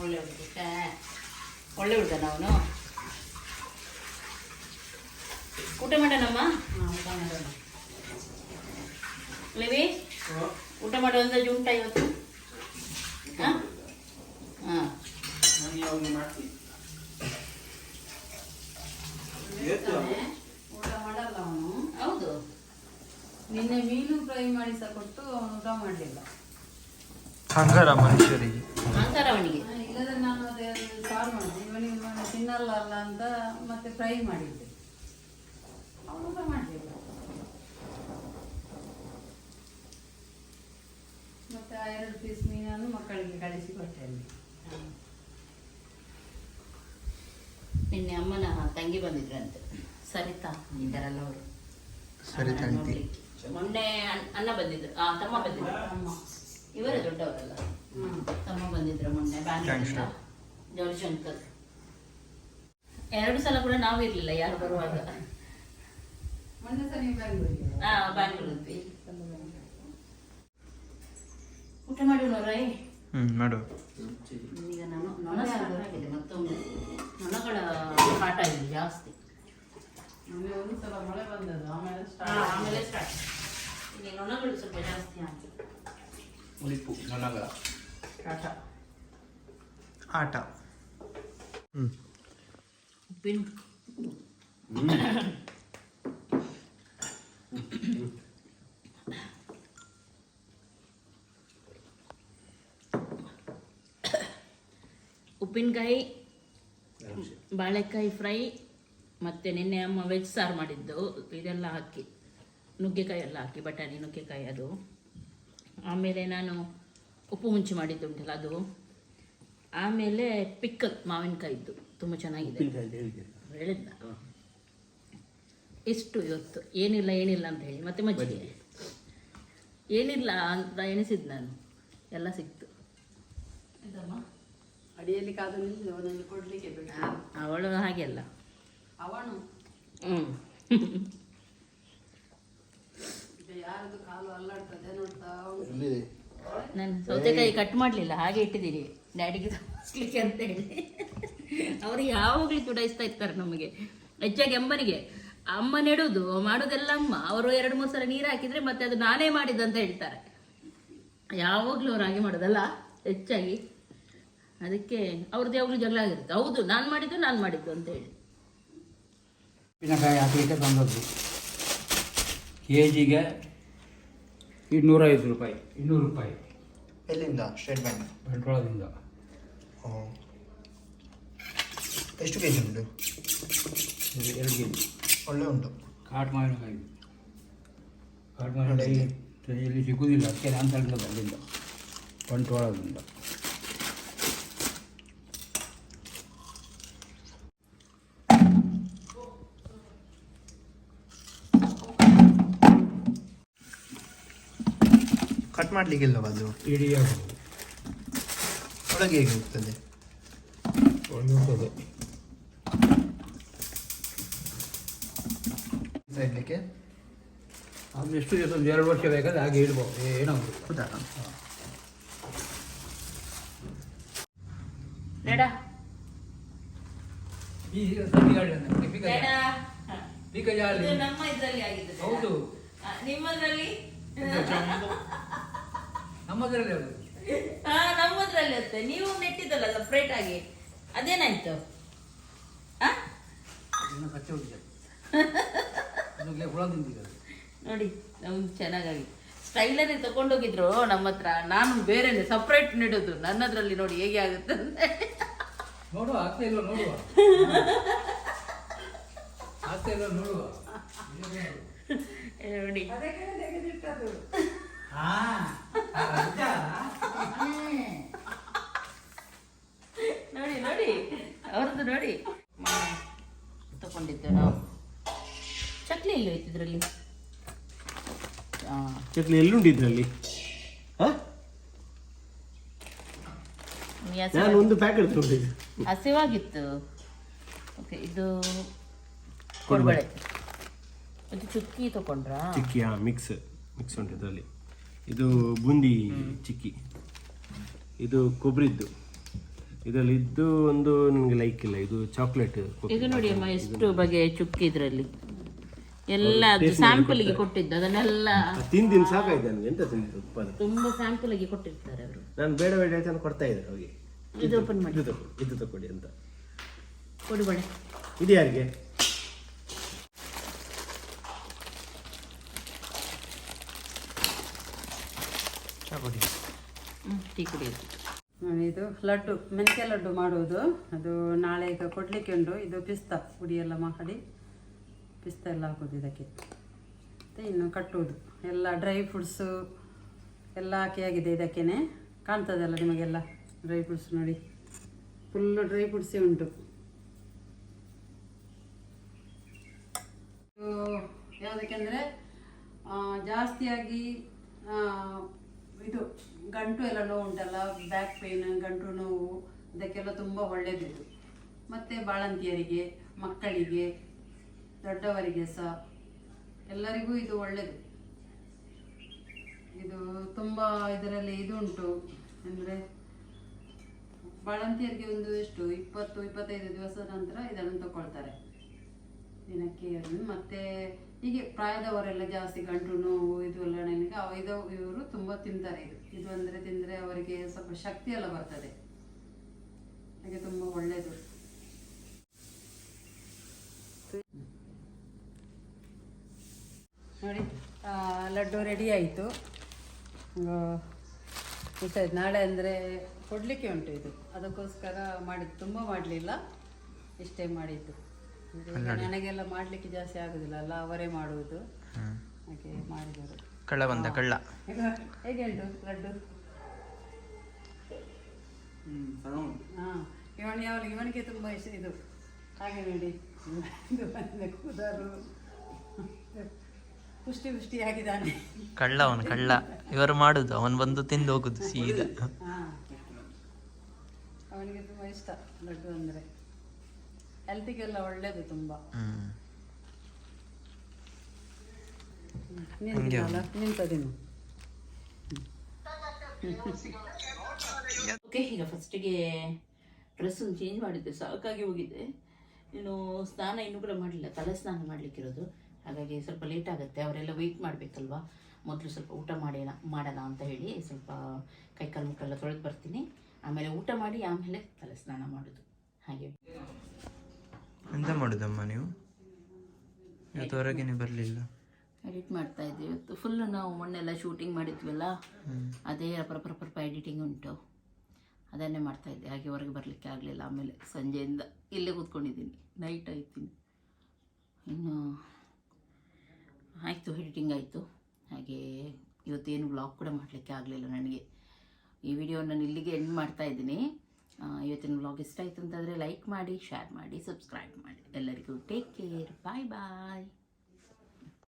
ಒಳ್ಳೆ ಹುಡುಗ ಒಳ್ಳೆ ಹುಡುಗ ನಾವು ಊಟ ಮಾಡೋಣಮ್ಮ? ಹಾಂ ಊಟ ಮಾಡೋಣ. ಲೇವಿ ಊಟ ಮಾಡೋ ಅಂದಾಜು ಉಂಟ ಇವತ್ತು? ಹಾಂ? ಹಾಂ. ಊಟ ಮಾಡಲ್ಲ ಅವನು. ಹೌದು. ನಿನ್ನೆ ಮೀನು ಫ್ರೈ ಮಾಡಿ ಸಹ ಕೊಟ್ಟು ಅವನು ಊಟ ಮಾಡಲಿಲ್ಲ. ಹಂಗಾರ ಮನುಷ್ಯರಿಗೆ? ಹಂಗಾರ ಅವನಿಗೆ? ಇಲ್ಲದ ನಾನು ಅದೇ ಸಾರು ಮಾಡಿದೆ ಇವನಿಗೆ ತಿನ್ನಲ್ಲ ಅಲ್ಲ ಅಂತ ಮತ್ತೆ ಫ್ರೈ ಮಾಡಿದ್ದೆ. ಊಟ ಮತ್ತೆ ಆ ಎರಡು ಪೀಸ್ ಮೀನನ್ನು ಮಕ್ಕಳಿಗೆ ಕಳಿಸಿ ಕೊಟ್ಟೆ ನಿನ್ನೆ ಅಮ್ಮನ ತಂಗಿ ಬಂದಿದ್ರಂತೆ. ಸರಿತಾ? ಇದ್ದಾರಲ್ಲ ಅವರು ಸರಿತಾ ಮೊನ್ನೆ ಅಣ್ಣ- ಬಂದಿದ್ರು. ಆ ತಮ್ಮ ಬಂದಿದ್ರು. ಅಮ್ಮ. ಇವರೇ ದೊಡ್ಡವರಲ್ಲ. ತಮ್ಮ ಬಂದಿದ್ರು ಮೊನ್ನೆ ಬ್ಯಾಂಗ್ಳೂರಿಂದ. ಅಂಕಲ್ ಎರಡು ಸಲ ಕೂಡ ನಾವು ಇರ್ಲಿಲ್ಲ ಯಾರು ಬರುವಾಗ ಮೊನ್ನೆ ಸಹ ನೀವು ಬೆಂಗಳೂರಿಗೆ ಹಾ ಊಟ ಮಾಡಿ ರಾಯ್ ಹ್ಮ್ ಮಾಡು. ಈಗ ನಾನು ನೊಣ ಆಗಿದೆ ಮತ್ತೊಮ್ಮೆ. ನೊಣಗಳ ಕಾಟ ಇದೆ ಜಾಸ್ತಿ. ಆಮೇಲೆ ಸ್ಟಾರ್ಟ್ ಆಮೇಲೆ ಸ್ಟಾರ್ಟ್ ಈಗ ನೊಣಗಳು ಸ್ವಲ್ಪ ಜಾಸ್ತಿ ಆಗಿ ಉಳಿಪು ನೊಣಗಳ. ಕಾಟ ಆಟ. ಹ್ಮ್. ಉಪ್ಪಿನ. ಉಪ್ಪಿನಕಾಯಿ ಬಾಳೆಕಾಯಿ ಫ್ರೈ ಮತ್ತು ನಿನ್ನೆ ಅಮ್ಮ ವೆಜ್ ಸಾರು ಮಾಡಿದ್ದು. ಇದೆಲ್ಲ ಹಾಕಿ ನುಗ್ಗೆಕಾಯಿ ಎಲ್ಲ ಹಾಕಿ ಬಟಾಣಿ ನುಗ್ಗೆಕಾಯಿ ಅದು. ಆಮೇಲೆ ನಾನು ಉಪ್ಪು ಮುಂಚಿ ಮಾಡಿದ್ದುಂಟಲ್ಲ ಅದು. ಆಮೇಲೆ ಪಿಕ್ಕಲ್ ಮಾವಿನಕಾಯಿದ್ದು ತುಂಬ ಚೆನ್ನಾಗಿದೆ. ಹೇಳಿದ್ದ ಇಷ್ಟು ಇವತ್ತು? ಏನಿಲ್ಲ ಏನಿಲ್ಲ ಅಂತ ಹೇಳಿ. ಮತ್ತೆ ಮಜ್ಜಿಗೆ? ಏನಿಲ್ಲ ಅಂತ ಎಣಿಸಿದ್ದು ನಾನು. ಎಲ್ಲ ಸಿಕ್ತು. ಅಡಿಯಲ್ಲಿ ಕಾದು ನಿಲ್ಲು ಅವನಲ್ಲಿ ಕೊಡಲಿಕ್ಕೆ ಬೇಡ ಅವಳು ಹಾಗೆ ಅಲ್ಲ. ಅವನು? ಹ್ಞೂ ಯಾರದು ಕಾಲು ಅಲ್ಲಾಡ್ತದೆ ನೋಡ್ತಾ. ನಾನು ಸೌತೆಕಾಯಿ ಕಟ್ ಮಾಡಲಿಲ್ಲ ಹಾಗೆ ಇಟ್ಟಿದ್ದೀನಿ ಡ್ಯಾಡಿಗೆ ತೋರಿಸ್ಲಿಕ್ಕೆ ಅಂತ ಹೇಳಿ. ಅವರು ಯಾವಾಗಲೂ ಚುಡಾಯಿಸ್ತಾ ಇರ್ತಾರೆ ನಮಗೆ. ಹೆಚ್ಚಾಗಿ ಅಮ್ಮನಿಗೆ. ಅಮ್ಮ ನೆಡೋದು ಮಾಡೋದೆಲ್ಲ ಅಮ್ಮ. ಅವರು ಎರಡು ಮೂರು ಸಲ ನೀರು ಹಾಕಿದ್ರೆ ಮತ್ತೆ ಅದು ನಾನೇ ಮಾಡಿದ್ದಂತ ಹೇಳ್ತಾರೆ. ಯಾವಾಗಲೂ ಅವ್ರು ಹಾಗೆ ಮಾಡೋದಲ್ಲ? ಹೆಚ್ಚಾಗಿ. ಅದಕ್ಕೆ ಅವ್ರದ್ದು ಯಾವಾಗಲೂ ಜಗಳ ಆಗಿರುತ್ತೆ. ಹೌದು ನಾನು ಮಾಡಿದ್ದು ನಾನು ಮಾಡಿದ್ದು ಅಂತ ಹೇಳಿ. ಉಪ್ಪಿನಕಾಯಿ ಹಾಕಲಿಕ್ಕೆ ತಂದದ್ದು. ಕೆ ಜಿಗೆ ಇನ್ನೂರೈದು ರೂಪಾಯಿ. ಇನ್ನೂರು ರೂಪಾಯಿ. ಎಲ್ಲಿಂದ? ಸ್ಟೇಟ್ ಬ್ಯಾಂಕ್ ಬಂಟ್ವಾಳದಿಂದ ಎಷ್ಟು ಕೆ ಜಿ ಉಂಟು? ಇದು ಎರಡು ಕೆ ಜಿ ಒಳ್ಳೆ ಉಂಟು. ಕಾಟ್ ಮಾವಿನಕಾಯಿ ಕಾಟು ಮಾವಿನಕಾಯಿ ಇಲ್ಲಿ ಸಿಗುವುದಿಲ್ಲ ಅದಕ್ಕೆ ನಾನು ತಂದದ್ದು ಅಲ್ಲಿಂದ ಬಂಟ್ವಾಳದಿಂದ ಕಟ್ ಮಾಡ್ಲಿಕ್ಕಿಲ್ಲವ ಅದು? ಇಡೀ ಆಗೋದು ಒಳಗೆ ಹೇಗೆ ಹೋಗ್ತದೆ? ಇಡ್ಲಿಕ್ಕೆ ಅದು ಎಷ್ಟು ದಿವಸ ಒಂದು ಎರಡು ವರ್ಷ ಬೇಕಾದ್ರೆ ಹಾಗೆ ಇಡ್ಬೋದು. ಏನೋ ಹೌದಾ? ಬೇಡ. ನಮ್ಮ ಇದ್ರಲ್ಲಿ ಆಗಿದ್ದು ಹೌದು. ನಿಮ್ಮದ್ರಲ್ಲಿ? ನಮ್ಮದರಲ್ಲಿ ಅದು. ಹಾ ನಮ್ಮದ್ರಲ್ಲಿ ಇರುತ್ತೆ ನೀವು ನೆಟ್ಟಿದ್ದಲ್ಲ ಸಪ್ರೇಟ್ ಆಗಿ. ಅದೇನಾಯ್ತು? ಆ? ಇನ್ನು ಕಚ್ಚೆ ಉಳಿದ ಅದಕ್ಕೆ ಹುಳ ತಿಂದಿದೆ ನೋಡಿ ನಮ್ದು ಚೆನ್ನಾಗಿ ಸ್ಟೈಲರ್ ತಗೊಂಡೋಗಿದ್ರು ನಮ್ಮ ಹತ್ರ. ನಾನು ಬೇರೆನೆ ಸಪ್ರೇಟ್ ನೆಡೋದು. ನನ್ನದ್ರಲ್ಲಿ ನೋಡಿ ಹೇಗೆ ಆಗುತ್ತೆ ಅಂತ. ನೋಡುವ ಆಗ್ತಾ ಇಲ್ಲ ನೋಡುವ? ಆಗ್ತಾ ಇಲ್ಲ ನೋಡುವ? ನೋಡಿ. ನೋಡಿ ನೋಡಿ ಅವ್ರದ್ದು ನೋಡಿ. ತಗೊಂಡಿದ್ದೆ ನಾವು. ಚಕ್ಲಿ ಇಲ್ಲ ಇದ್ರಲ್ಲಿ? ಚಕ್ಲಿ ಎಲ್ಲಿಂಡು ಇದ್ರಲ್ಲಿ? ನಾನು ಒಂದು ಪ್ಯಾಕೆಟ್ ತಗೊಂಡಿದ್ದೆ. ಹಸಿವಾಗಿತ್ತು. ಓಕೆ ಇದು ಕೊಡ್ಬಳೆ ಇದು ಚುಕ್ಕಿ ತಗೊಂಡ್ರಾ? ಚುಕ್ಕಿ ಹಾಂ ಮಿಕ್ಸ್ ಮಿಕ್ಸ್ ಉಂಟು ಇದರಲ್ಲಿ. ಇದು ಬೂಂದಿ ಚಿಕ್ಕಿ. ಇದು ಕೊಬ್ಬರಿದ್ದು ಇದರಲ್ಲಿ ಇದ್ದು ಒಂದು ನನಗೆ ಲೈಕ್ ಇಲ್ಲ. ಇದು ಚಾಕ್ಲೇಟ್ ಇದು ನೋಡಿ ಅಮ್ಮ ಎಷ್ಟು ಬಗೆಯ ಚುಕ್ಕಿ ಇದರಲ್ಲಿ. ಎಲ್ಲ ಸ್ಯಾಂಪಲ್ಗೆ ಕೊಟ್ಟಿದ್ದು ಅದನ್ನೆಲ್ಲ. ತಿಂದಿನ ಸಾಕಾಯ್ತು ನನಗೆ. ಎಂತ ತಿಂದಿದ್ದು ತುಂಬ ತುಂಬಾ ಸ್ಯಾಂಪಲ್ಗೆ ಕೊಟ್ಟಿರ್ತಾರೆ ಅವರು. ನಾನು ಬೇಡ ಬೇಡ ಅಂತ ಕೊಡ್ತಾ ಇದ್ದಾರೆ ಅವ್ರಿಗೆ ಇದು ಓಪನ್ ಮಾಡಿ. ಇದು ಇದು ತಗೊಳ್ಳಿ ಅಂತ. ಕೊಡಿಬಳೆ ಇದು ಯಾರಿಗೆ? ಚಾಪುಡಿ ಹ್ಞೂ ಟೀ ಕುಡಿಯೋದು. ನೋಡಿ ಇದು ಲಡ್ಡು ಮೆಂತ್ಯ ಲಡ್ಡು ಮಾಡುವುದು. ಅದು ನಾಳೆ ಈಗ ಕೊಡಲಿಕ್ಕೆ ಉಂಟು. ಇದು ಪಿಸ್ತಾ ಪುಡಿ ಎಲ್ಲ ಮಾಡಿ ಪಿಸ್ತಾ ಎಲ್ಲ ಹಾಕೋದು ಇದಕ್ಕೆ. ಮತ್ತು ಇನ್ನು ಕಟ್ಟುವುದು. ಎಲ್ಲ ಡ್ರೈ ಫ್ರೂಟ್ಸು ಎಲ್ಲ ಹಾಕಿ ಆಗಿದೆ ಇದಕ್ಕೇನೆ. ಕಾಣ್ತದಲ್ಲ ನಿಮಗೆಲ್ಲ? ಡ್ರೈ ಫ್ರೂಟ್ಸ್ ನೋಡಿ. ಫುಲ್ಲು ಡ್ರೈ ಫ್ರೂಟ್ಸೇ ಉಂಟು. ಯಾವುದಕ್ಕೆ ಅಂದರೆ ಜಾಸ್ತಿಯಾಗಿ ಆ, ಇದು ಗಂಟು ಎಲ್ಲ ನೋವು ಉಂಟಲ್ಲ ಬ್ಯಾಕ್ ಪೇನ್ ಗಂಟು ನೋವು, ಇದಕ್ಕೆಲ್ಲ ತುಂಬ ಒಳ್ಳೆಯದಿದು ಮತ್ತು ಬಾಳಂತಿಯರಿಗೆ ಮಕ್ಕಳಿಗೆ ದೊಡ್ಡವರಿಗೆ ಸಹ ಎಲ್ಲರಿಗೂ ಇದು ಒಳ್ಳೆಯದು ಇದು ತುಂಬ ಇದರಲ್ಲಿ ಇದು ಉಂಟು ಅಂದರೆ ಬಾಳಂತಿಯರಿಗೆ ಒಂದು ಎಷ್ಟು, ಇಪ್ಪತ್ತು, ಇಪ್ಪತ್ತೈದು ದಿವಸದ ನಂತರ ಇದನ್ನು ತಗೊಳ್ತಾರೆ ದಿನಕ್ಕೆ ಮತ್ತೆ ಹೀಗೆ ಪ್ರಾಯದವರೆಲ್ಲ ಜಾಸ್ತಿ ಗಂಟು ನೋವು ಇದು ಎಲ್ಲ ನನಗೆ ಇದು ಇವರು ತುಂಬ ತಿಂತಾರೆ ಇದು. ಇದು ಅಂದರೆ ತಿಂದರೆ ಅವರಿಗೆ ಸ್ವಲ್ಪ ಶಕ್ತಿ ಎಲ್ಲ ಬರ್ತದೆ. ಹಾಗೆ ತುಂಬ ಒಳ್ಳೆಯದು. ನೋಡಿ ಲಡ್ಡು ರೆಡಿ ಆಯಿತು. ಇಷ್ಟಾಯ್ತು ನಾಳೆ ಅಂದರೆ ಕೊಡಲಿಕ್ಕೆ ಉಂಟು ಇದು. ಅದಕ್ಕೋಸ್ಕರ ಮಾಡಿದ್ದು. ತುಂಬ ಮಾಡಲಿಲ್ಲ. ಇಷ್ಟೇ ಮಾಡಿದ್ದು. ನನಗೆಲ್ಲ ಮಾಡ್ಲಿಕ್ಕೆ ಜಾಸ್ತಿ ಆಗುದಿಲ್ಲ ಅಲ್ಲ ಅವರೇ ಮಾಡುವುದು. ಹಾಗೆ ಮಾಡಿದರು. ಕಳ್ಳ ಬಂದ ಕಳ್ಳ. ಹೇಗೆ ಉಂಟು ಲಡ್ಡು? ಹಾಂ ಇವನು ಯಾವ ಇವನಿಗೆ ತುಂಬ ಇಷ್ಟ ಇದು. ಹಾಗೆ ನೋಡಿ. ಇದು ಬಂದ ಕೂದರು ಪುಷ್ಟಿ ಆಗಿದ್ದಾನೆ ಕಳ್ಳ ಅವನು ಕಳ್ಳ. ಇವರು ಮಾಡುದು ಅವನು ಬಂದು ತಿಂದು ಹೋಗುದು ಸೀದಾ. ಅವನಿಗೆ ತುಂಬಾ ಇಷ್ಟ ಲಡ್ಡು ಅಂದರೆ. ಹೆಲ್ತಿಗೆಲ್ಲ ಒಳ್ಳೇದು ತುಂಬಾ. ನಿಂತದೇನು ಓಕೆ ಈಗ ಫಸ್ಟಿಗೆ ಡ್ರೆಸ್ಸನ್ನು ಚೇಂಜ್ ಮಾಡಿದ್ದೆ ಸಾಕಾಗಿ ಹೋಗಿದ್ದೆ ಇನ್ನು ಸ್ನಾನ ಇನ್ನೂ ಕೂಡ ಮಾಡಲಿಲ್ಲ ತಲೆ ಸ್ನಾನ ಮಾಡಲಿಕ್ಕಿರೋದು. ಹಾಗಾಗಿ ಸ್ವಲ್ಪ ಲೇಟ್ ಆಗುತ್ತೆ ಅವರೆಲ್ಲ ವೆಯ್ಟ್ ಮಾಡಬೇಕಲ್ವಾ? ಮೊದಲು ಸ್ವಲ್ಪ ಊಟ ಮಾಡೋಣ ಮಾಡೋಣ ಅಂತ ಹೇಳಿ ಸ್ವಲ್ಪ ಕೈಕಾಲು ಮುಖೆಲ್ಲ ತೊಳೆದು ಬರ್ತೀನಿ. ಆಮೇಲೆ ಊಟ ಮಾಡಿ ಆಮೇಲೆ ತಲೆ ಸ್ನಾನ ಮಾಡೋದು. ಹಾಗೆ. ಎಂತ ಮಾಡುದಮ್ಮ ನೀವು? ಇವತ್ತು ಹೊರಗೇನೆ ಬರಲಿಲ್ಲ? ಎಡಿಟ್ ಮಾಡ್ತಾ ಇದ್ದೀವಿ ಇವತ್ತು. ಫುಲ್ ನಾವು ಮೊನ್ನೆಲ್ಲ ಶೂಟಿಂಗ್ ಮಾಡಿದ್ವಲ್ಲ ಅದೇ ರಪ ರಪ ರಪ ಎಡಿಟಿಂಗ್ ಉಂಟು. ಅದನ್ನೇ ಮಾಡ್ತಾ ಇದ್ದೆ. ಹಾಗೆ ಹೊರಗೆ ಬರಲಿಕ್ಕೆ ಆಗಲಿಲ್ಲ. ಆಮೇಲೆ ಸಂಜೆಯಿಂದ ಇಲ್ಲೇ ಕೂತ್ಕೊಂಡಿದ್ದೀನಿ. ನೈಟ್ ಆಯ್ತೀನಿ. ಇನ್ನು ಆಯಿತು ಎಡಿಟಿಂಗ್ ಆಯಿತು. ಹಾಗೆ ಇವತ್ತೇನು ಬ್ಲಾಗ್ ಕೂಡ ಮಾಡಲಿಕ್ಕೆ ಆಗಲಿಲ್ಲ ನನಗೆ. ಈ ವಿಡಿಯೋ ನಾನು ಇಲ್ಲಿಗೆ ಎಂಡ್ ಮಾಡ್ತಾ ಇದ್ದೀನಿ. ಇವತ್ತಿನ ಬ್ಲಾಗ್ ಇಷ್ಟ ಆಯಿತು ಅಂತಂದರೆ ಲೈಕ್ ಮಾಡಿ ಶೇರ್ ಮಾಡಿ ಸಬ್ಸ್ಕ್ರೈಬ್ ಮಾಡಿ. ಎಲ್ಲರಿಗೂ ಟೇಕ್ ಕೇರ್ ಬಾಯ್ ಬಾಯ್